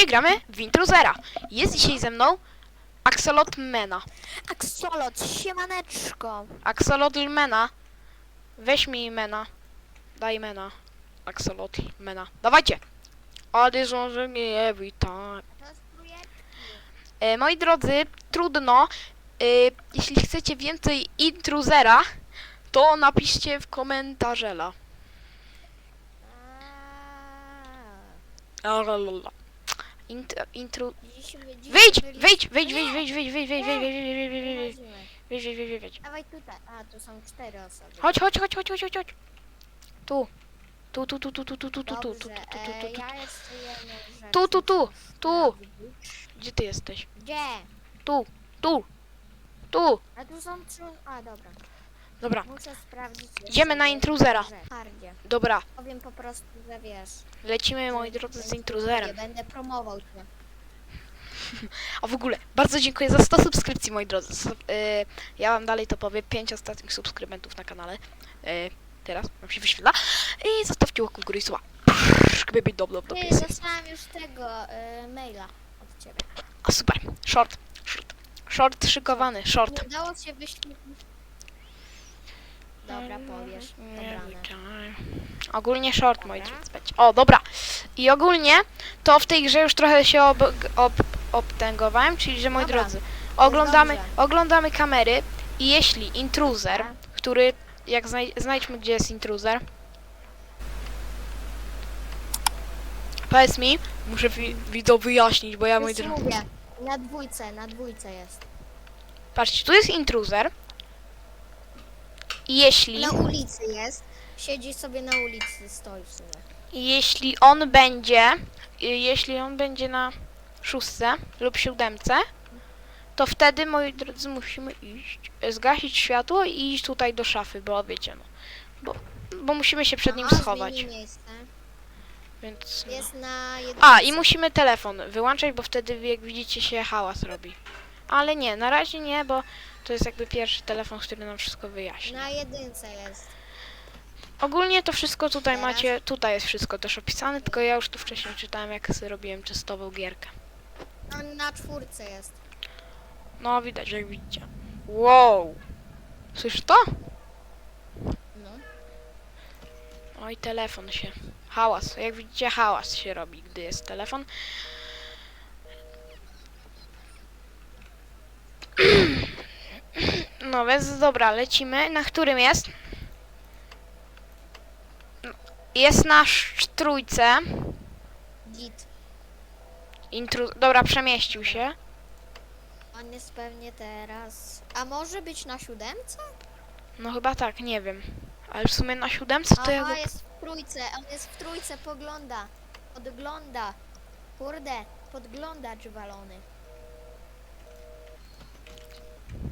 dzisiaj gramy w Intruzera. Jest dzisiaj ze mną Axolot Mena. Axolot, siemaneczko. Axolot Mena. Weź mi Mena. Daj Mena. Axolot Mena. Dawajcie. Odjeżdżę mnie every time. E, moi drodzy, trudno. E, jeśli chcecie więcej Intruzera, to napiszcie w komentarzela. Wyjdź, wyjdź, wyjdź, wyjdź, wyjdź, wyjdź, wyjdź, wyjdź, wyjdź, wyjdź, wyjdź, wyjdź, wyjdź, wyjdź, wyjdź, wyjdź, wyjdź, wyjdź. Dawaj tutaj. A, tu są cztery osoby. Chodź, chodź, chodź, chodź, chodź, chodź, chodź. Tu. Tu, tu, tu, tu, tu, tu, tu, tu, tu, tu, tu, Dobrze, tu, tu, e, tu. ja jeszcze jedną rzecz Tu, tu, tu, muszę tu. sprawdzić. Gdzie ty jesteś? Gdzie? Tu, tu, tu. A tu są trzy... A, dobra. Dobra, Muszę sprawdzić jeszcze Idziemy na jedną intruzera. rzecz. Hardzie. dobra. Powiem po prostu, że wiesz. Lecimy, moi drodzy, z intruzerem. Nie będę promował cię. A w ogóle, bardzo dziękuję za 100 subskrypcji, moi drodzy. Y, ja wam dalej to powiem, 5 ostatnich subskrybentów na kanale. Y, teraz wam się wyświetla. I zostawcie łapkę w górę i słowa. Gdyby być dob, dob, dob, Ty, dostałam już tego e, maila od ciebie. A super, short, short. Short szykowany, short. Nie udało się wyświetlić. Dobra, powiesz. Dobrane. Ogólnie short, moi drodzy. będzie. O, dobra. I ogólnie to w tej grze już trochę się ob, ob, obtęgowałem, czyli że moi Dobra. drodzy, oglądamy, dobrze. oglądamy kamery i jeśli intruzer, który, jak znaj, znajdźmy gdzie jest intruzer. Powiedz mi, muszę wi, widzą wyjaśnić, bo ja moi Już drodzy. mówię. Na dwójce, na dwójce jest. Patrzcie, tu jest intruzer. Jeśli, Na ulicy jest. Siedzi sobie na ulicy, stoi w sumie. jeśli on będzie, y, jeśli on będzie na szóstce lub siódemce, to wtedy, moi drodzy, musimy iść, e, zgasić światło i iść tutaj do szafy, bo wiecie, no. Bo, bo musimy się przed nim Aha, schować, zmieni miejsce. więc... No. Jest na jedynce. A, i musimy telefon wyłączać, bo wtedy, jak widzicie, się hałas robi. Ale nie, na razie nie, bo to jest jakby pierwszy telefon, który nam wszystko wyjaśni. Na jedynce jest. Ogólnie to wszystko tutaj Teraz? macie, tutaj jest wszystko też opisane, tylko ja już tu wcześniej czytałem, jak sobie robiłem testową gierkę. Na, na czwórce jest. No, widać, jak widzicie. Wow! Słyszysz to? No. Oj, telefon się. Hałas. Jak widzicie, hałas się robi, gdy jest telefon. No więc dobra, lecimy. Na którym jest? Jest na trójce. Git. Intru... Dobra, przemieścił się. On jest pewnie teraz. A może być na siódemce? No chyba tak, nie wiem. Ale w sumie na siódemce to ja Aha, go... jest w trójce. On jest w trójce, pogląda. Podgląda. Kurde, podglądacz walony.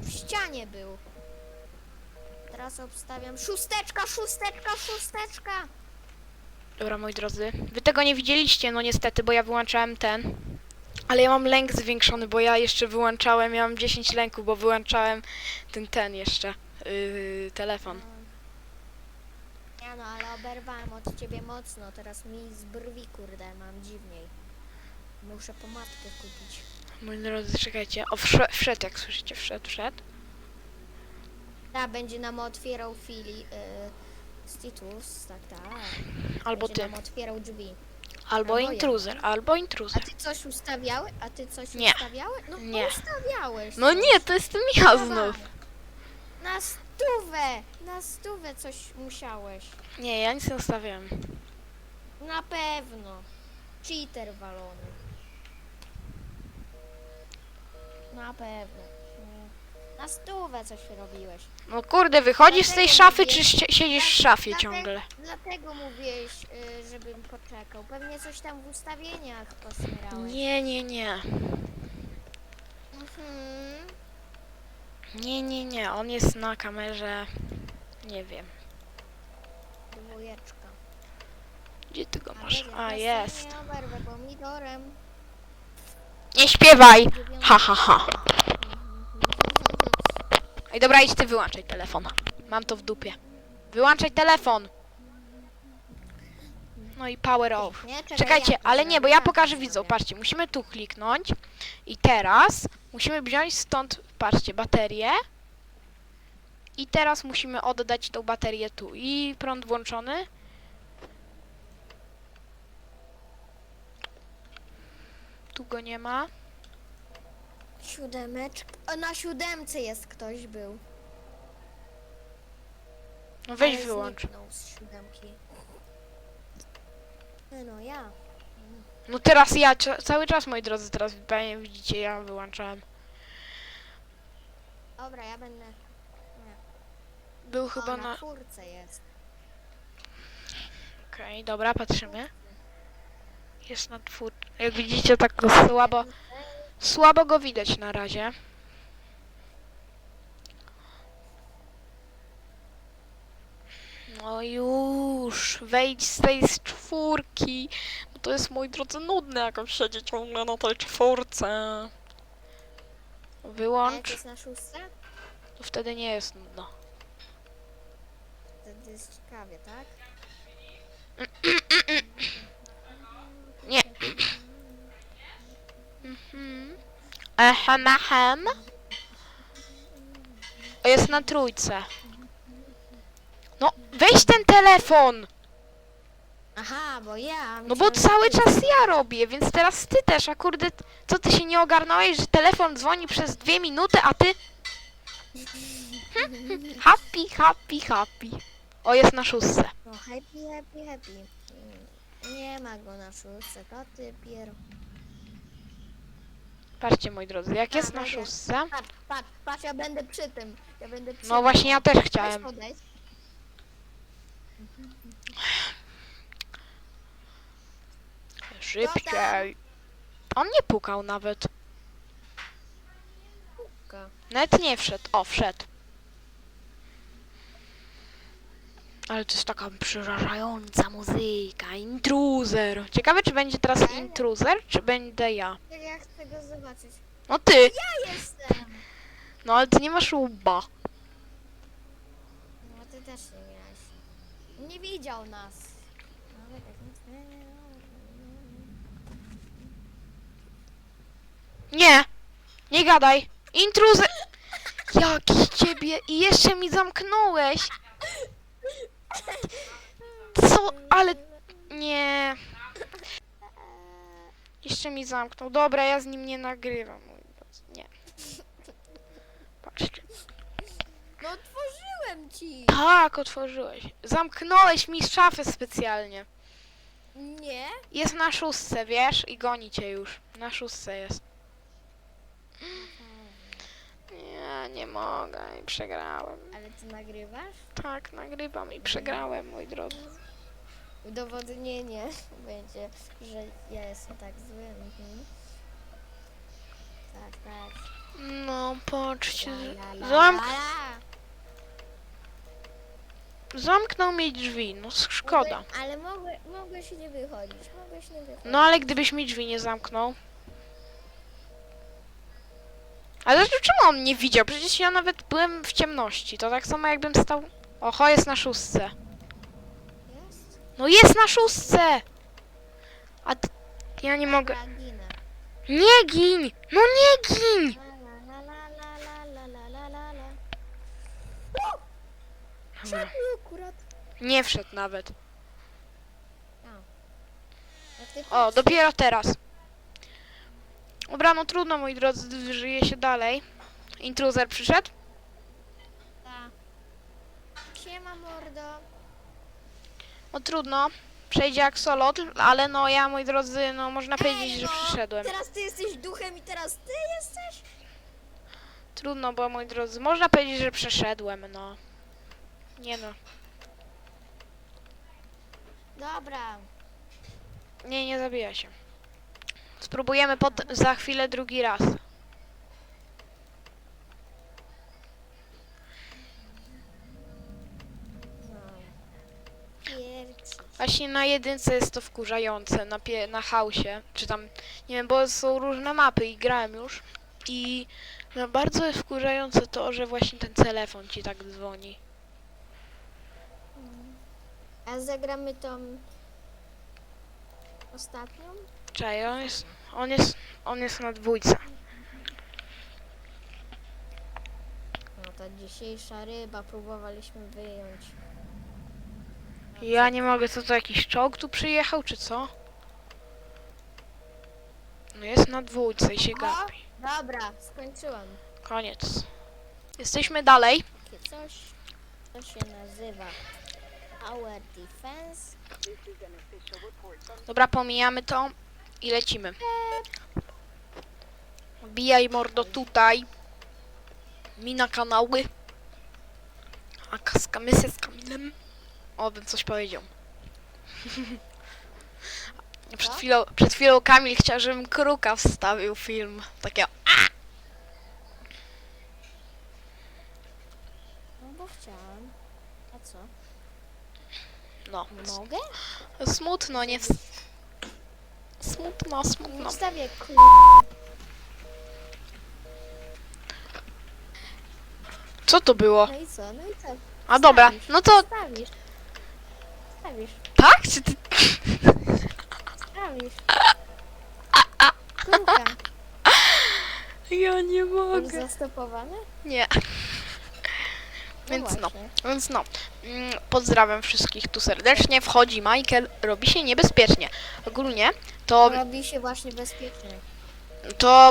W ścianie był. Teraz obstawiam. Szósteczka, szósteczka, szósteczka! Dobra, moi drodzy. Wy tego nie widzieliście, no niestety, bo ja wyłączałem ten. Ale ja mam lęk zwiększony, bo ja jeszcze wyłączałem, ja mam 10 lęków, bo wyłączałem ten, ten jeszcze, yy, telefon. Nie no, ale oberwałem od ciebie mocno. Teraz mi z brwi, kurde, mam dziwniej. Muszę pomadkę kupić. Moi drodzy, czekajcie. O, wszedł, wszedł jak słyszycie, wszedł, wszedł. Ta będzie nam otwierał Fili. Yy, Stitus, tak, tak. Albo będzie ty, nam otwierał drzwi. albo albo ja. intruzer, albo A intruzer. ty coś ustawiałeś? A ty coś Nie. ustawiałeś? No Nie. ustawiałeś. No nie, to jestem ja Dawaj. znów. Na stówę! Na stówę coś musiałeś. Nie, ja nic nie ustawiałem. Na pewno. Cheater walony. Na pewno. Na stówę coś robiłeś. No kurde, wychodzisz z tej Dlatego szafy, mówię- czy ście- siedzisz w szafie ciągle? Dlatego mówiłeś, y, żebym poczekał. Pewnie coś tam w ustawieniach posmerałeś. Nie, nie, nie. Mhm. Nie, nie, nie, on jest na kamerze, nie wiem. Dwójeczka. Gdzie ty go masz? A, jest. Nie oberwę pomidorem. Nie śpiewaj! Ha, ha, ha. Ej, dobra, idź ty wyłączaj telefon. Mam to w dupie. Wyłączaj telefon! No i power off. Nie, czekaj, Czekajcie, ja to ale nie, bo ja pokażę widzom. Patrzcie, musimy tu kliknąć i teraz musimy wziąć stąd, patrzcie, baterię. I teraz musimy oddać tą baterię tu. I prąd włączony. Tu go nie ma. Siódemeczka. Na siódemce jest ktoś był. No weź ale wyłącz. zniknął z siódemki. E, No ja. No teraz ja, ca- cały czas moi drodzy, teraz pewnie widzicie, ja wyłączałem. Dobra, ja będę. Był chyba o, na... na czwórce jest. Okej, dobra, patrzymy. Jest na twór... Jak widzicie, tak go słabo... Słabo go widać na razie. No już, wejdź z tej z czwórki. Bo to jest, moi drodzy, nudne jakoś siedzieć ciągle na tej czwórce. A jak Wyłącz, jest na szóstce? to wtedy nie jest nudno. Wtedy jest ciekawie, tak? Nie. Mhm. Ehem, ehem. O, jest na trójce. No, weź ten telefon! Aha, bo ja. No bo cały czas ja robię, więc teraz ty też, a kurde, co ty się nie ogarnąłeś, że telefon dzwoni przez dwie minuty, a ty... Happy, happy, happy. O, jest na szóstce. No happy, happy, happy. Nie ma go na szóstce, to ty pier... Patrzcie, moi drodzy, jak A, jest na szóstce... Patrz, patrz, patrz, ja będę przy tym. Ja będę przy No tym. właśnie, ja też Weź chciałem. podejdź. Szybciej. On nie pukał nawet. Puka. Nawet nie wszedł. O, wszedł. Ale to jest taka przerażająca muzyka. Intruzer. Ciekawe, czy będzie teraz intruzer, czy będę ja. Jak ja chcę go zobaczyć. No ty! Ja jestem! No ale ty nie masz łba. No ty też nie miałeś. Nie widział nas. Ale tak nic nie- Nie! Nie gadaj! Intruzer! Jaki ciebie... I jeszcze mi zamknąłeś! Co? Ale... Nie... Jeszcze mi zamknął. Dobra, ja z nim nie nagrywam. Nie. Patrzcie. No otworzyłem ci! Tak, otworzyłeś. Zamknąłeś mi szafę specjalnie. Nie? Jest na szóstce, wiesz? I goni cię już. Na szóstce jest. Nie, mogę i przegrałem. Ale ty nagrywasz? Tak, nagrywam i przegrałem, moi drodzy. Udowodnienie będzie, że ja jestem tak zły. Mhm. Tak, tak. No, patrzcie. La, la, la, Zamk la, la. zamknął mi drzwi, no szkoda. Mogłeś- Ale mogłe, mogłeś nie wychodzić, mogłeś nie wychodzić. No ale gdybyś mi drzwi nie zamknął. Ale czemu on nie widział? Przecież ja nawet byłem w ciemności. To tak samo jakbym stał... Oho, jest na szóstce. Jest? No jest na szóstce! A t... ja nie mogę... Ginę. Nie gin! No nie gin! La, la, la, la, la, la, la, la, la. Dobra. Czemu akurat? Nie wszedł nawet. A ty O, patrz. dopiero teraz. Dobra, no trudno, moi drodzy, żyje się dalej. Intruzer przyszedł? Ta. Siema mordo. No trudno. Przejdzie jak solot, ale no ja, moi drodzy, no można powiedzieć, Ej, że no, przyszedłem. Teraz ty jesteś duchem i teraz ty jesteś? Trudno, bo moi drodzy, można powiedzieć, że przeszedłem, no. Nie no. Dobra. Nie, nie zabija się. Spróbujemy pot za chwilę drugi raz. Właśnie na jedynce jest to wkurzające, na, pie- na hausie, czy tam, nie wiem, bo są różne mapy i grałem już. I no, bardzo jest wkurzające to, że właśnie ten telefon ci tak dzwoni. A zagramy tą Ostatnią? Czekaj, on jest, on jest, on jest na dwójce. No ta dzisiejsza ryba próbowaliśmy wyjąć. Ja nie mogę, co to jakiś czołg tu przyjechał, czy co? No jest na dwójce i się gapi. Dobra, skończyłam. Koniec. Jesteśmy dalej. Takie coś, to się nazywa Our Defense. Dobra, pomijamy to i lecimy. Wbijaj mordo tutaj. Mi na kanały. A kaskamysy z Kamilem. O, bym coś powiedział. przed, chwilą, przed chwilą Kamil chciał, żebym kruka wstawił film. Takie, No bo chciałam. A co? no. Mogę? Smutno, nie... Wstawię kur... Co to było? No i co? No i co? A dobra, Wstawisz. no to Stawisz. Stawisz. tak? Czy ty... Stawisz. Kruka. Ja nie mogę. zastopowane? Nie. No Więc no. Więc no, mm, pozdrawiam wszystkich tu serdecznie. Wchodzi Michael, robi się niebezpiecznie. Ogólnie to, Robi się właśnie bezpiecznie. to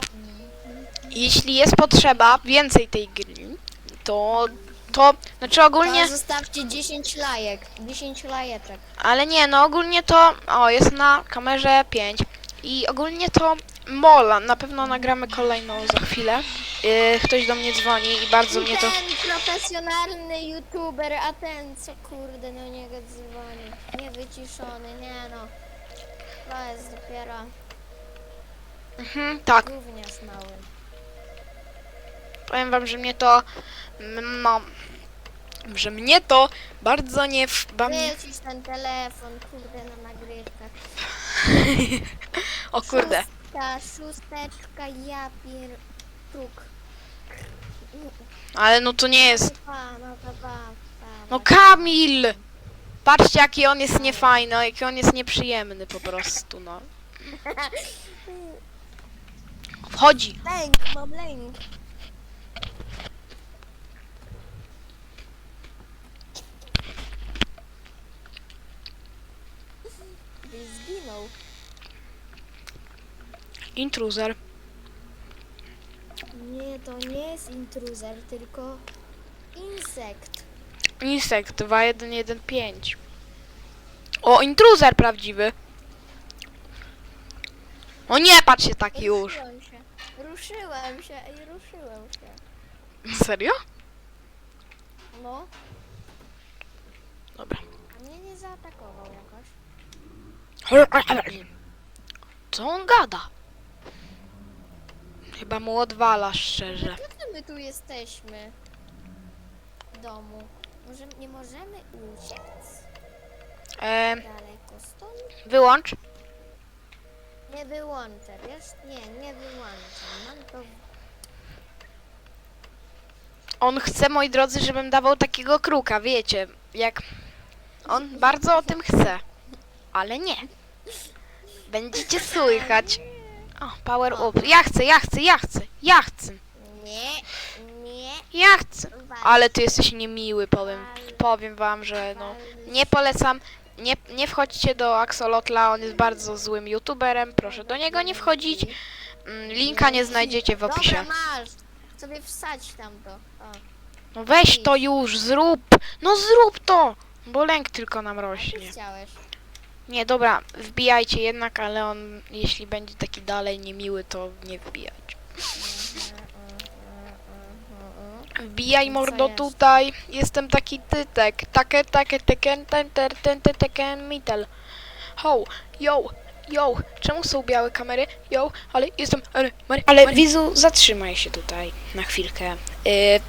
jeśli jest potrzeba więcej tej gry, to, to, znaczy ogólnie, To zostawcie 10 lajek. 10 lajeczek. ale nie, no ogólnie to, o, jest na kamerze 5 i ogólnie to Mola, na pewno nagramy kolejną za chwilę. Yy, ktoś do mnie dzwoni i bardzo mnie to... Ten profesjonalny youtuber, a ten co kurde no niego dzwoni. Niewyciszony, nie no. To jest dopiero Mhm, tak, gówniarz mały. Powiem wam, że mnie to. mm, No. Że mnie to bardzo nie w. Wycisz ten telefon, kurde na nagrywkach. O kurde. Ta szósteczka, ja pier... Ale no to nie jest. No No. Kamil! Patrzcie jaki on jest niefajny, jaki on jest nieprzyjemny po prostu, no. Wchodzi. Lęk, mam lęk. Intruzer. Nie, to nie jest intruzer, tylko insekt. Insekt 2115. O, intruzer prawdziwy. O nie, patrzcie taki już. Ruszyłem się. Ruszyłem się i ruszyłem się. Serio? No, Dobra. a mnie nie zaatakował jakoś. Co on gada? Chyba mu odwala szczerze. Co my tu jesteśmy? W domu. Może nie możemy uciec E, daleko stąd? wyłącz. Nie wyłączę, wiesz? Nie, nie wyłączę. Mam to... On chce, moi drodzy, żebym dawał takiego kruka, wiecie, jak... On bardzo o tym chce. Ale nie. Będziecie słychać. O, power up. Ja chcę, ja chcę, ja chcę, ja chcę. Nie, nie. Ja chcę. Ale ty jesteś niemiły, powiem, powiem wam, że no... Nie polecam, nie, nie wchodźcie do Axolotla, on jest bardzo złym youtuberem, proszę do niego nie wchodzić. Mm, Linka nie znajdziecie w opisie. Dobra, masz. Sobie wsadź tam to. O, No weź to już, zrób! No zrób to! Bo lęk tylko nam rośnie. chciałeś. Nie, dobra, wbijajcie jednak, ale on, jeśli będzie taki dalej niemiły, to nie wbijać. Wbijaj mordo tutaj, jestem taki tytek, takie, takie, teken, ten, ten, ten, ten, teken, mitel. Ho, yo, yo, czemu są białe kamery? Yo, ale jestem, ale, ale, ale widzu, zatrzymaj się tutaj na chwilkę. Y,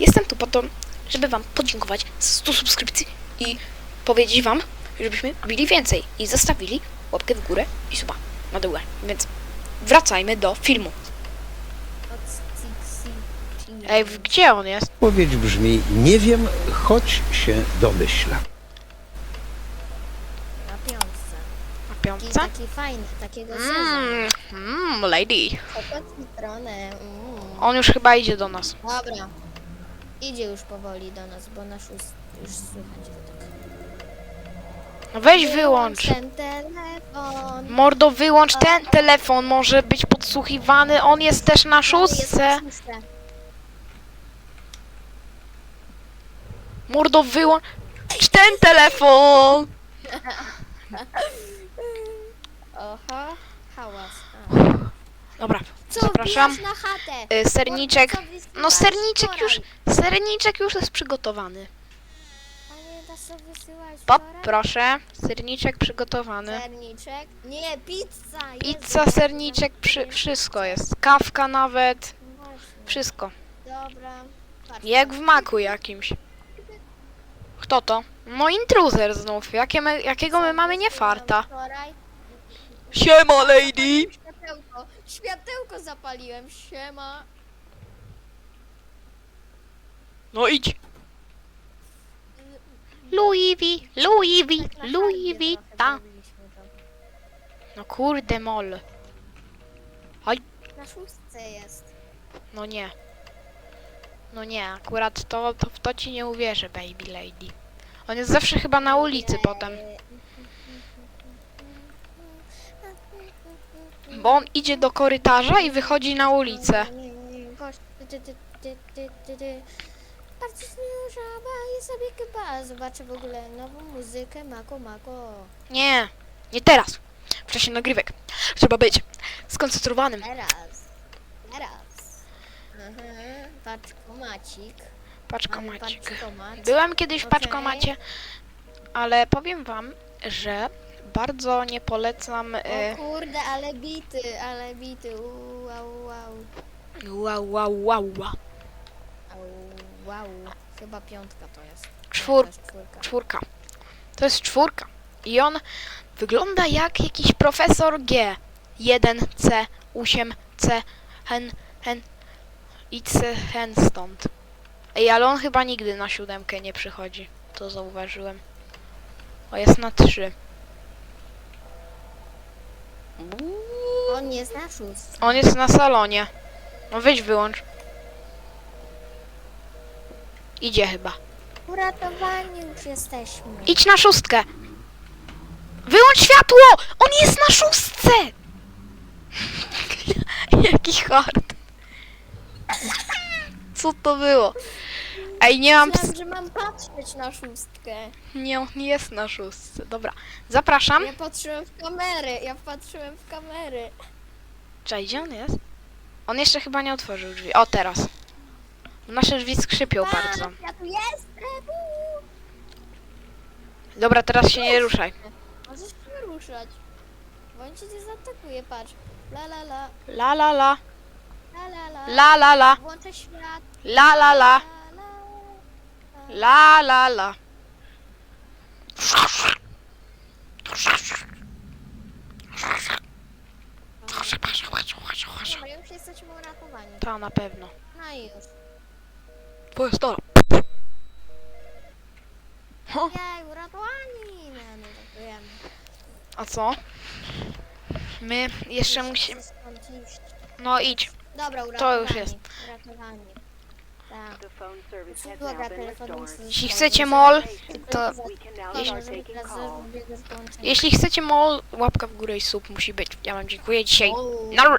jestem tu po to, żeby wam podziękować za 100 subskrypcji i powiedzieć wam, żebyśmy bili więcej i zostawili łapkę w górę i suba na dole. Więc wracajmy do filmu. Ej, gdzie on jest? Odpowiedź brzmi: Nie wiem, choć się domyślam. Na piątce. Na piątce. Taki fajny, takiego sezam. Mmm, mm, lady. Kokot citronę. Mm. On już chyba idzie do nas. Dobra. Idzie już powoli do nas, bo nasz ust już słychać Weź wyłącz. ten telefon. Mordo, wyłącz ten telefon, może być podsłuchiwany, on jest też na szóstce. Mordo, wyłącz ten telefon. Oho, hałas. A. Dobra, Co, zapraszam. wbijasz na chatę? Y, serniczek. Co No serniczek już, serniczek już jest przygotowany. Sobie wysyłać Pop, wczoraj? proszę, serniczek przygotowany. Serniczek? Nie, pizza! Pizza, Jezu, serniczek, przy, wszystko jest. Kawka nawet, No Właśnie. wszystko. Dobra. Patrz. Jak w maku jakimś. Kto to? No intruzer znów. Jakie my, jakiego my mamy nie farta. Wczoraj Siema lady! światełko, światełko zapaliłem, siema. No idź. Louis V, Louis V, Tak Louis. No kurde mol. Na szóstce jest. No nie. No nie, akurat to, to w to ci nie uwierzę, baby lady. On jest zawsze chyba na ulicy potem. Bo on idzie do korytarza i wychodzi na ulicę. Gość, ty, ty, ty, ty, ty, ty. Bardzo żaba i sobie chyba zobaczę w ogóle nową muzykę Mako Mako. Nie, nie teraz. W czasie nagrywek. Trzeba być skoncentrowanym. Teraz. Teraz. Aha, paczkomacik. Paczkomacik. paczkomat. Byłem kiedyś w Okej. paczkomacie, ale powiem wam, że bardzo nie polecam. O Y, kurde, ale bity, ale bity. Uuu, Wow, wow. wow, wow, wow, wow. Chyba piątka to jest. Czwór, to jest czwórka. czwórka. To jest czwórka. I on wygląda jak jakiś profesor G. 1C, 8C, hen, hen. Idź hen stąd. Ej, ale on chyba nigdy na siódemkę nie przychodzi. To zauważyłem. O, jest na trzy. On jest na szóstce. On jest na salonie. No weź wyłącz. Idzie chyba. Uratowani już jesteśmy. Idź na szóstkę. Wyłącz światło! On jest na szóstce! Jaki hard. Co to było? Ej, nie mam... Myślałam, że mam patrzeć na szóstkę. nie, on jest na szóstce. Dobra, zapraszam. Ja patrzyłem w kamery, ja patrzyłem w kamery. Cześć, gdzie on jest? On jeszcze chyba nie otworzył drzwi. O, teraz. Nasze drzwi skrzypią bardzo. Ja tu jestem! uuu. Dobra, teraz się nie ruszaj. Możesz się ruszać. Bo on cię nie zaatakuje, patrz. La la la, La la la. la la la. La la la. Włączę świat. La la la. La la. La la la. Dobra, już jesteśmy uratowani. Ta na pewno. No i już. Stara. Ho, Jej, uratowani! No, no to wiem. a co? My jeszcze musimy... No idź. Dobra, uratowani. To już jest. Uratowani. Tak. Usługa. Jeśli chcecie mol, to... Jeśli chcecie mol, łapka w górę i sub musi być. Ja wam dziękuję dzisiaj. Na...